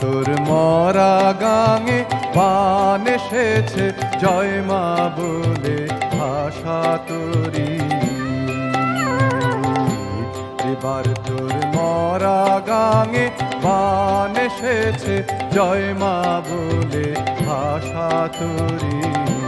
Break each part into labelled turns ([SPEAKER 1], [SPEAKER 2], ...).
[SPEAKER 1] তোর মরা গাঙে পান এসেছে। জয় মা বলে ভাষা তোরি। এবার তোর মরা গাঙে পান এসেছে। জয় মা বলে ভাষা তোরি।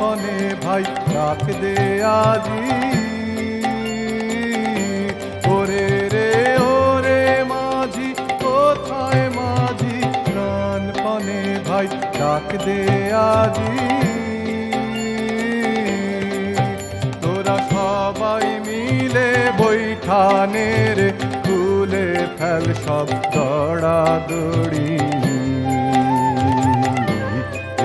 [SPEAKER 1] পনে ভাই ডাক দে আজি। ওরে রে, ওরে মাঝি, কোথায় মাঝি? প্রাণ পনে ভাই ডাক দে আজি। তোরা সবাই মিলে বৈঠানের খুলে ফেল সব দড়াদড়ি।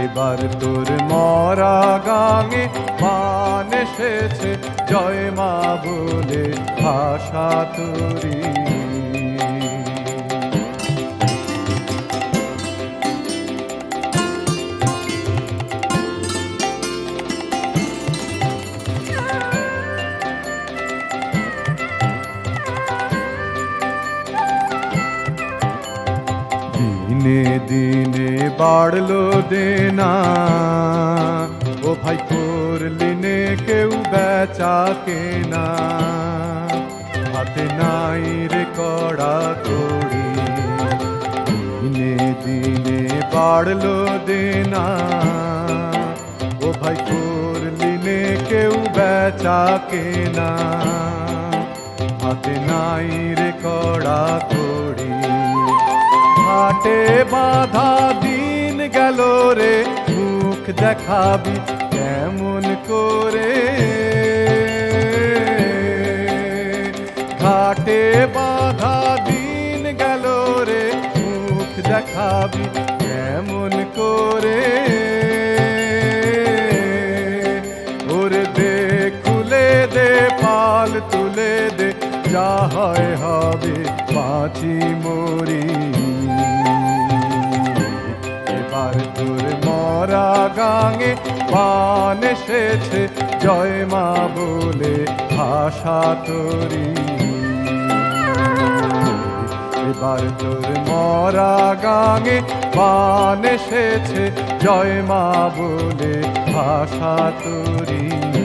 [SPEAKER 1] এবার তোর মরা গাঙে মান এসেছে। জয় মা বলে ভাষা তোরি। দিনে দিনে বাড়লো দেনা। ও ভাই করলি কেউ বেচা কেনা। হাতে নাই রে কড়া কড়ি দিনে দিনে বাড়লো দেনা। ও ভাই করলি কেউ বেচা কেনা। হাতে নাই রে কড়া বাধা দিন গেল রে মুখ দেখাবি কেমন করে? ঘাটে বাধা দিন গেল রে মুখ দেখাবি কেমন করে? পাল তুলে দে, যা হয় হবে বাঁচি মরি গাঙে পান এসেছে। জয় মা বলে ভাষা তরি। এবার তোর মরা গাঙে পান এসেছে। জয় মা বলে ভাষা তরি।